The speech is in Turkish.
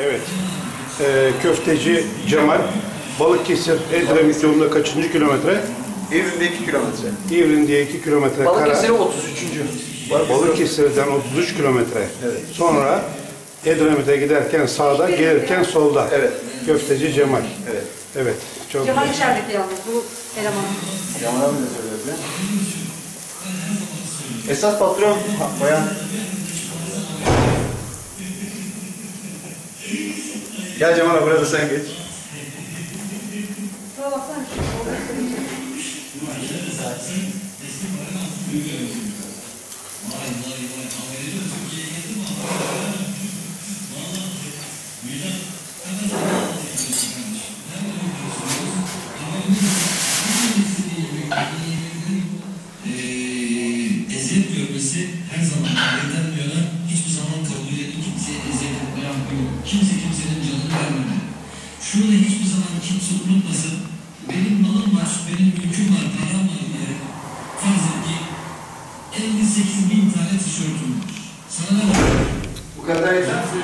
Evet. Ee, köfteci Cemal, Balıkesir Edremit yolunda kaçıncı kilometre? Evrim'de 2 kilometre. İvrindiye 2 kilometre. Balıkesir'e 33. Balıkesir'den 33 kilometre. Evet. Sonra Edremit'e giderken sağda, gelirken solda. Evet. Köfteci Cemal. Evet. Evet. Çok Cemal içerideki yalnız bu elemanın. Yaman abi de söyledi. Esas patron bayan. Gel Cemal burada sen geç. Eee, eziyet görmesi her zaman Kimse kimsenin canını vermeme. Şunu da hiçbir zaman kimse unutmasın. Benim malım var, benim mülküm var, param var diye. Farz et ki 58 bin tane tişörtüm var. Sana da var. Bu kadar yetersin.